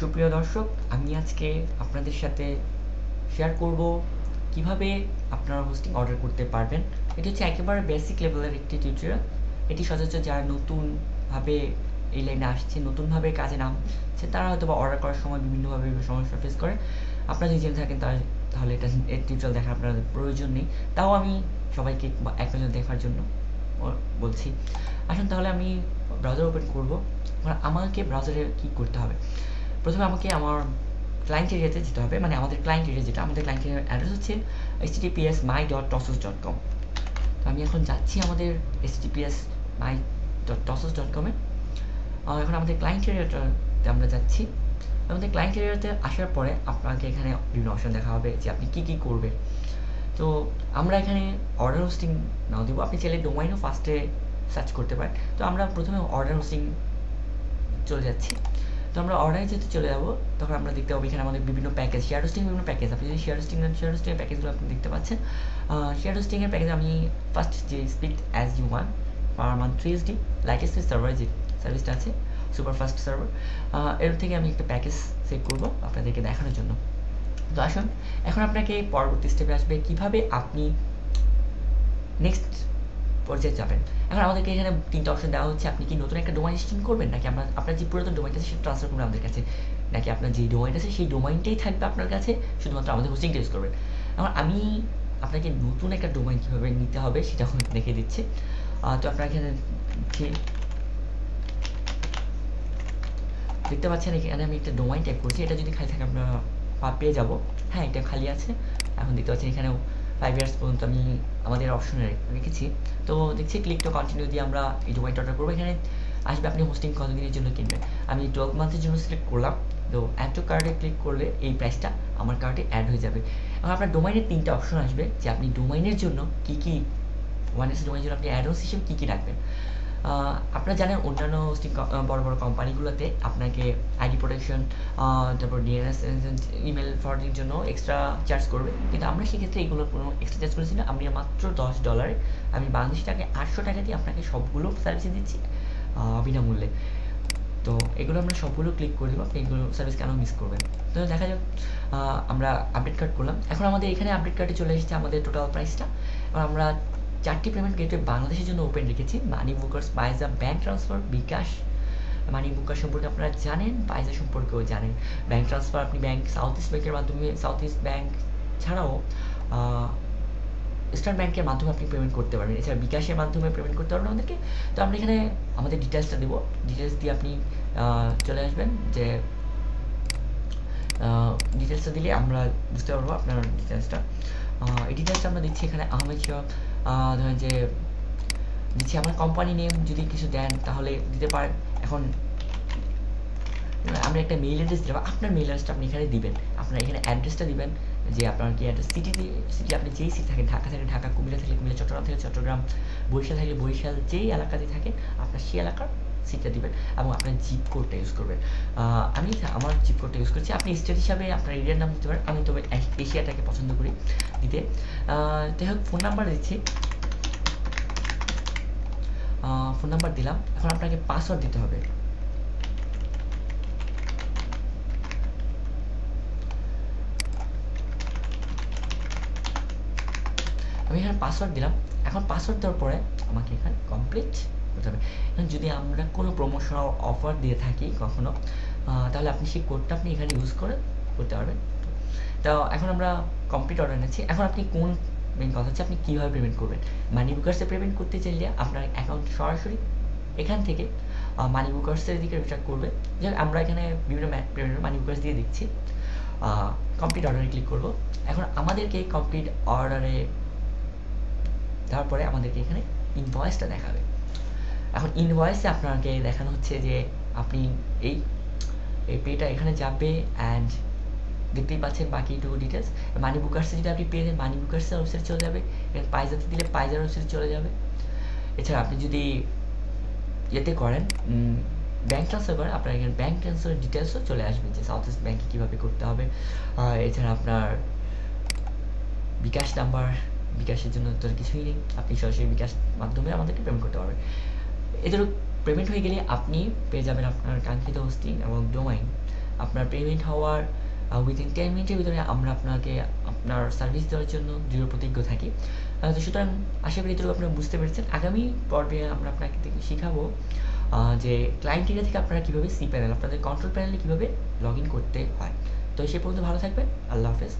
সুপ্রিয় দর্শক, আমি আজকে আপনাদের সাথে শেয়ার করব কীভাবে আপনারা হোস্টিং অর্ডার করতে পারবেন। এটি হচ্ছে একেবারে বেসিক লেভেলের একটি টিউটোরিয়াল এটি সচরাচর যারা নতুনভাবে এই লাইনে আসছে, নতুনভাবে কাজে নামছে তারা হয়তো বা অর্ডার করার সময় বিভিন্নভাবে সমস্যা ফেস করে। আপনারা যদি জেনে থাকেন, তাহলে এটা এই টিউটোরিয়াল দেখার আপনাদের প্রয়োজন নেই। তাও আমি সবাইকে এক নজর দেখার জন্য বলছি। আসুন তাহলে আমি ব্রাউজার ওপেন করব। আমাকে ব্রাউজারে কি করতে হবে? প্রথমে আমাকে আমার ক্লায়েন্ট এরিয়াতে যেতে হবে মানে আমাদের ক্লায়েন্ট এরিয়া যেটা, আমাদের ক্লায়েন্ট এরিয়ার অ্যাড্রেস হচ্ছে H TPS my dot toss dot com তো আমি এখন যাচ্ছি আমাদের H TPS my dot toss dot কমে এখন আমাদের ক্লায়েন্ট এরিয়াটাতে আমরা যাচ্ছি। আমাদের ক্লায়েন্ট এরিয়াতে আসার পরে আপনাকে এখানে বিভিন্ন অপশন দেখা হবে যে আপনি কী কী করবেন। তো আমরা এখানে অর্ডার হোস্টিং নাও দিব। আপনি চাইলে ডোমাইনও ফার্স্টে সার্চ করতে পারেন। তো আমরা প্রথমে অর্ডার হোস্টিং চলে যাচ্ছি। তো আমরা অর্ডারে যেহেতু চলে যাব। তখন আমরা দেখতে পাবো এখানে আমাদের বিভিন্ন প্যাকেজ শেয়ার হোস্টিং বিভিন্ন প্যাকেজ আপনি যদি শেয়ার হোস্টিং শেয়ার হোস্টিংয়ের প্যাকেজগুলো আপনি দেখতে পাচ্ছেন। শেয়ার হোস্টিংয়ের প্যাকেজ আমি ফার্স্ট যে speed as you one per month three S SD lightest server যে সার্ভিসটা আছে সুপার ফাস্ট সার্ভার এর থেকে আমি একটা প্যাকেজ সেট করব আপনাদেরকে দেখানোর জন্য। তো আসুন, এখন আপনাকে পরবর্তী স্টেপে আসবে কীভাবে আপনি নেক্সট পর্যায়ে যাবেন। এখন আমাদেরকে এখানে তিনটা অপশন দেওয়া হচ্ছে, আপনি কি নতুন একটা ডোমাইন সিস্টেম করবেন, নাকি আপনার আপনার যে পুরাতন ডোমাইনটা আছে, সেটা ট্রান্সফার করবেন আমাদের কাছে? নাকি আপনার যে ডোমাইন আছে, সেই ডোমাইনটাই থাকবে আপনার কাছে, শুধুমাত্র আমাদের হোস্টিংটা ইউজ করবেন? এখন আমি আপনাকে নতুন একটা ডোমাইন কীভাবে নিতে হবে, সেটা এখন দেখে দিচ্ছি। তো আপনার এখানে দেখতে পাচ্ছেন, এখানে আমি একটা ডোমাইন টাইপ করছি, এটা যদি খালি থাকে আপনারা পেয়ে যাব। হ্যাঁ এটা খালি আছে। এখন দেখতে পাচ্ছেন, এখানেও ফাইভ ইয়ার্স পর্যন্ত আমি আমাদের অপশনে রেখেছি। তো দেখছি ক্লিক টু কন্টিনিউ দিয়ে আমরা এই ডোমাইনটা অর্ডার করব। এখানে আসবে আপনি হোস্টিং কতদিনের জন্য কিনবেন আমি টুয়েলভ মান্থের জন্য সিলেক্ট করলাম। তো অ্যাড টু কার্ডে ক্লিক করলে এই প্রাইসটা আমার কার্ডে অ্যাড হয়ে যাবে। এবং আপনার ডোমাইনের তিনটা অপশন আসবে যে আপনি ডোমাইনের জন্য কী কী ওয়ান এস ডোমাইনের জন্য আপনি অ্যাডভান্স হিসেবে কী কী রাখবেন। আপনারা জানেন অন্যান্য বড় বড় কোম্পানিগুলোতে আপনাকে আইডি প্রোটেকশন তারপর ডিএনএস ইমেল ফরওয়ার্ডিংয়ের জন্য এক্সট্রা চার্জ করবে। কিন্তু আমরা সেক্ষেত্রে এগুলোর কোনো এক্সট্রা চার্জ করেছি না। আমি মাত্র দশ ডলারে আমি বাংলাদেশ টাকায় আটশো টাকা দিয়ে আপনাকে সবগুলো সার্ভিস দিচ্ছি বিনামূল্যে। তো এগুলো আমরা সবগুলো ক্লিক করে দেবো, আপনি এগুলো সার্ভিস কেন মিস করবেন? তো দেখা যাক আমরা আপডেট কার্ড করলাম। এখন আমাদের এখানে আপডেট কার্ডে চলে এসেছে আমাদের টোটাল প্রাইসটা এবার আমরা চারটি পেমেন্ট গেটওয়ে বাংলাদেশের জন্য ওপেন রেখেছি। Money bookers Payza bank transfer bKash money booker সম্পর্কে আপনারা জানেন পাইজা সম্পর্কেও জানেন। ব্যাঙ্ক ট্রান্সফার আপনি ব্যাঙ্ক সাউথ ইস্ট ব্যাংকের মাধ্যমে সাউথ ইস্ট ব্যাংক ছাড়াও ইস্টার্ন ব্যাংকের মাধ্যমে আপনি পেমেন্ট করতে পারবেন এছাড়া বিকাশের মাধ্যমে পেমেন্ট করতে পারবেন আমাদেরকে তো আমরা এখানে আমাদের ডিটেলসটা দেবো। ডিটেলস দিয়ে আপনি চলে আসবেন যে ডিটেলসটা দিলে আমরা বুঝতে পারব আপনার ডিটেলসটা এই ডিটেলসটা আমরা দিচ্ছি এখানে আহমেদ ধরেন যে দিচ্ছি আমার কোম্পানি নেম যদি কিছু দেন, তাহলে দিতে পারেন। এখন, আমরা একটা মেইল অ্যাড্রেস দিলাম। আপনার মেইল অ্যাড্রেসটা আপনি এখানে দিবেন। আপনার এখানে অ্যাড্রেসটা দিবেন, যে আপনার কি অ্যাড্রেস সিটি সিটি আপনি যেই সিটি থাকেন, ঢাকা থাকে ঢাকা, কুমিল্লা থাকলে কুমিল্লা, চট্টগ্রাম থেকে চট্টগ্রাম, বরিশাল থাকলে বরিশাল, যেই এলাকাতে থাকেন, আপনার সেই এলাকার সিটটা দিবেন এবং আপনার জিপ কোডটা ইউজ করবেন। আমি আমার জিপ কোডটা ইউজ করছি, আপনি স্টেট হিসাবে আপনার এরিয়ার নাম দিতে পারেন, আমি তবে এশিয়াটাকে পছন্দ করি দিতে। যাই হোক ফোন নাম্বার দিচ্ছি। ফোন নাম্বার দিলাম, এখন আপনাকে পাসওয়ার্ড দিতে হবে। আমি এখানে পাসওয়ার্ড দিলাম, এখন পাসওয়ার্ড দেওয়ার পরে আমাকে এখানে কমপ্লিট করতে হবে। যদি আমরা কোনো প্রমোশনাল অফার দিয়ে থাকি কখনো তাহলে আপনি সেই কোডটা আপনি এখানে ইউজ করে করতে পারবেন। তো এখন আমরা কমপ্লিট অর্ডার নিচ্ছি। এখন আপনি কোন মেন কথা হচ্ছে, আপনি কীভাবে পেমেন্ট করবেন? মানি বুকার্সে পেমেন্ট করতে চাইলে আপনার অ্যাকাউন্ট সরাসরি এখান থেকে মানি বুকার্সের দিকে রিটার্ন করবে। যে আমরা এখানে বিভিন্ন পেমেন্ট মানি বুকার্স দিয়ে দিচ্ছি। কমপ্লিট অর্ডারে ক্লিক করব। এখন আমাদেরকে কমপ্লিট অর্ডারে তারপরে আমাদেরকে এখানে ইনভয়েসটা দেখাবে। এখন ইনভয়েসে আপনাকে দেখানো হচ্ছে যে আপনি এই এই পেটা এখানে যাবে অ্যান্ড দেখতেই পাচ্ছেন বাকি টু ডিটেলস মানি বুকার্সে যদি আপনি পেয়ে যান মানি বুকার্সের ওয়েবসাইট চলে যাবে। পাইজাতে দিলে পাইজার ওয়েবসাইট চলে যাবে। এছাড়া আপনি যদি ইয়েতে করেন ব্যাঙ্ক ট্রান্সফার করেন, আপনার এখানে ব্যাঙ্ক ট্রান্সফারের ডিটেলসও চলে আসবে যে সাউথ ইস্ট ব্যাঙ্কে কীভাবে করতে হবে। এছাড়া আপনার বিকাশ নাম্বার বিকাশের জন্য তো কিছুই নেই। আপনি সরাসরি বিকাশ মাধ্যমে আমাদেরকে পেমেন্ট করতে পারবেন। এদেরও পেমেন্ট হয়ে গেলে আপনি পেয়ে যাবেন আপনার কাঙ্ক্ষিত হোস্টিং এবং ডোমাইন আপনার পেমেন্ট হওয়ার উইদিন টেন মিনিটের ভিতরে আমরা আপনাকে আপনার সার্ভিস দেওয়ার জন্য দৃঢ় প্রতিজ্ঞ থাকি। সুতরাং আশা করি এটুকু আপনারা বুঝতে পেরেছেন। আগামী পর্বে আমরা আপনাকে শেখাবো যে ক্লায়েন্ট এরিয়া থেকে আপনারা কীভাবে সি প্যানেল আপনাদের কন্ট্রোল প্যানেলে কীভাবে লগ ইন করতে হয়। তো সে পর্যন্ত ভালো থাকবেন। আল্লাহ হাফেজ।